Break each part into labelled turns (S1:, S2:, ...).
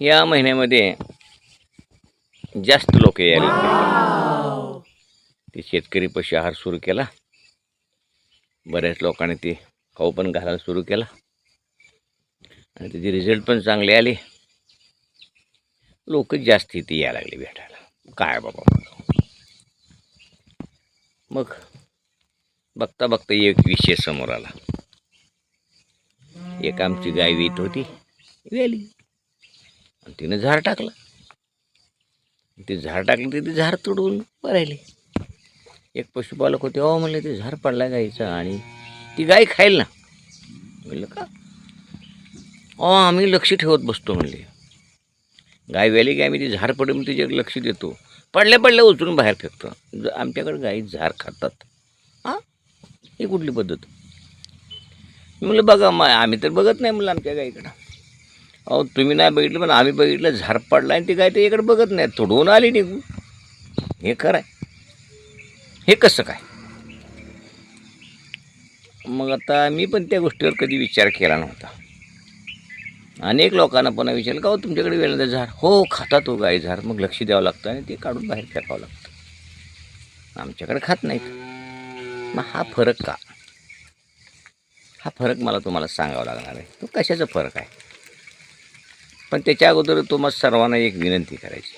S1: या महिन्यामध्ये जास्त लोक यायला ते शेतकरी पशु आहार सुरू केला. बऱ्याच लोकांनी ते खाऊ पण घालायला सुरू केला. आणि त्याचे रिझल्ट पण चांगले आले. लोक जास्त इथे यायला लागले भेटायला. काय बाबा. मग बघता बघता एक विषय समोर आला. एक आमची गाय वीत होती. वेली. आणि तिनं झाड टाकलं. ते झाड टाकलं ते ते झाड तुडवून राहिले एक पशुपालक होते अहो म्हणले ते झाड पडला गाईचं आणि ती गाय खाईल ना. म्हणलं का? अहो आम्ही लक्ष ठेवत बसतो म्हणले. गाय व्याली की आम्ही ती झाड पडून तिचे लक्ष देतो. पडल्या पडल्या उचलून बाहेर फेकतो. आमच्याकडे गाई झाड खातात. हां ही कुठली पद्धत? मी म्हणलं बघा मग आम्ही तर बघत नाही म्हणलं आमच्या गाईकडं. अहो तुम्ही नाही बघितलं पण आम्ही बघितलं झार पडला आणि ती काय ते इकडे बघत नाही तोडवून आली निघून. हे खरं आहे हे कसं काय? मग आता मी पण त्या गोष्टीवर कधी विचार केला नव्हता. अनेक लोकांना पण विचारलं का हो तुमच्याकडे वेळ झाड हो, हो खातात हो गाई झाड मग लक्ष द्यावं लागतं आणि ते काढून बाहेर फेकावं लागतं. आमच्याकडे खात नाहीत. मग हा फरक का? हा फरक मला तुम्हाला सांगावा लागणार आहे. तो कशाचा फरक आहे? पण त्याच्या अगोदर तुम्हाला सर्वांना एक विनंती करायची.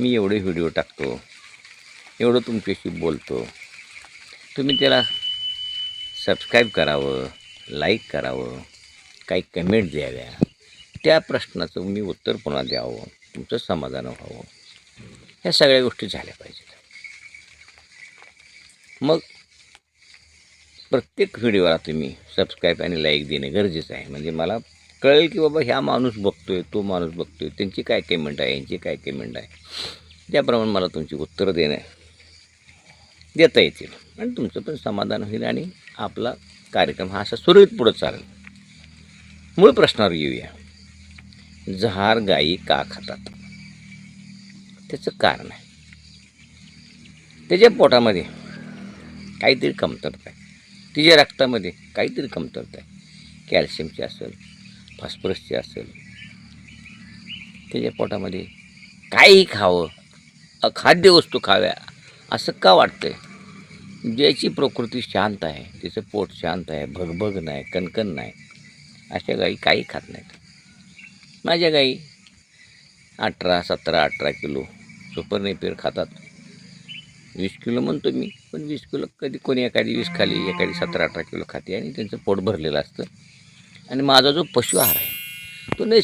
S1: मी एवढे व्हिडिओ टाकतो एवढं तुमच्याशी बोलतो. तुम्ही त्याला सबस्क्राईब करावं लाईक करावं काही कमेंट द्याव्या. त्या प्रश्नाचं मी उत्तर पुन्हा द्यावं तुमचं समाधान व्हावं. ह्या सगळ्या गोष्टी झाल्या पाहिजेत. मग प्रत्येक व्हिडिओला तुम्ही सबस्क्राईब आणि लाईक देणे गरजेचं आहे. म्हणजे मला कळेल की बाबा ह्या माणूस बघतो आहे तो माणूस बघतो आहे त्यांची काय पेमेंट आहे यांची काय पेमेंट आहे? त्याप्रमाणे मला तुमची उत्तरं देणं देता येतील. आणि तुमचं पण समाधान होईल आणि आपला कार्यक्रम हा असा सुरळीत पुढं चालेल. मूळ प्रश्नावर येऊया. जहार गायी का खातात? त्याचं कारण आहे. त्याच्या पोटामध्ये काहीतरी कमतरता आहे. तिच्या रक्तामध्ये काहीतरी कमतरता आहे. कॅल्शियमची असेल फॉस्फरसची असेल. त्याच्या पोटामध्ये काही खावं अखाद्य वस्तू खाव्या असं का वाटतं ज्याची प्रकृती शांत आहे तिचं पोट शांत आहे भगभग नाही कणकण नाही अशा गाई काही खात नाहीत. माझ्या गाई अठरा सतरा अठरा किलो सुपर नेपियर खातात. वीस किलो म्हणतो मी पण वीस किलो कधी कोणी एखादी वीस खाली एखादी सतरा अठरा किलो खाते आणि त्यांचं पोट भरलेलं असतं. आणि माझा जो पशु आहार आहे तो नैसर्ग